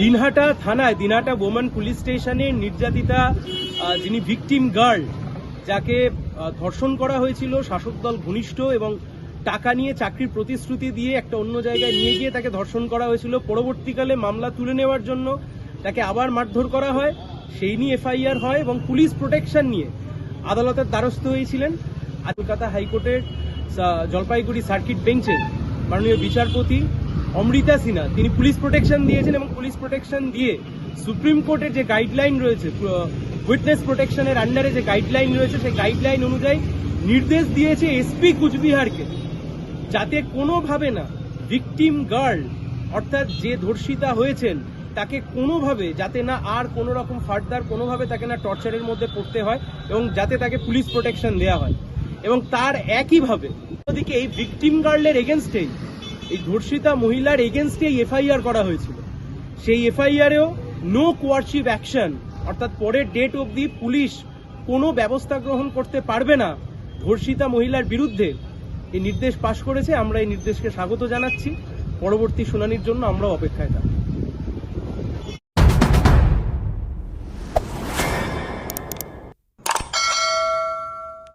দিনহাটা থানায় Dinhata women police স্টেশনে নির্যাতিতা যিনি ভিকটিম গার্ল, যাকে ধর্ষণ করা হয়েছিল শাসক দল ঘনিষ্ঠ এবং টাকা নিয়ে চাকরির প্রতিশ্রুতি দিয়ে একটা অন্য জায়গায় নিয়ে গিয়ে তাকে ধর্ষণ করা হয়েছিল। পরবর্তীকালে মামলা তুলে নেওয়ার জন্য তাকে আবার মারধর করা হয়। সেই নিয়ে এফআইআর হয় এবং পুলিশ প্রোটেকশন নিয়ে আদালতের দ্বারস্থ হয়েছিলেন। কলকাতা হাইকোর্টের জলপাইগুড়ি সার্কিট বেঞ্চের মাননীয় বিচারপতি অমৃতা সিনহা, তিনি পুলিশ প্রোটেকশন দিয়েছেন এবং পুলিশ প্রোটেকশন দিয়ে সুপ্রিম কোর্টের যে গাইডলাইন রয়েছে উইটনেস প্রোটেকশনের আন্ডারে যে গাইডলাইন রয়েছে, সেই গাইডলাইন অনুযায়ী নির্দেশ দিয়েছে এসপি কুচবিহারকে যাতে কোনোভাবে না ভিকটিম গার্ল অর্থাৎ যে ধর্ষিতা হয়েছেন, তাকে কোনোভাবে, যাতে না আর কোনো রকম ফার্দার কোনোভাবে তাকে না টর্চারের মধ্যে পড়তে হয় এবং যাতে তাকে পুলিশ প্রোটেকশন দেওয়া হয়। এবং তার একইভাবে, অন্যদিকে এই ভিকটিম গার্লের এগেনস্টেই এই ধর্ষিতা মহিলার এগেনস্টে এফআইআর করা হয়েছিল। সেই এফআইআরেও নো কোয়ারশিপ অ্যাকশন অর্থাৎ পরের ডেট অবধি পুলিশ কোনো ব্যবস্থা গ্রহণ করতে পারবে না ধর্ষিতা মহিলার বিরুদ্ধে। এই নির্দেশ পাশ করেছে, আমরা এই নির্দেশকে স্বাগত জানাচ্ছি। পরবর্তী শুনানির জন্য আমরা অপেক্ষায় থাকব।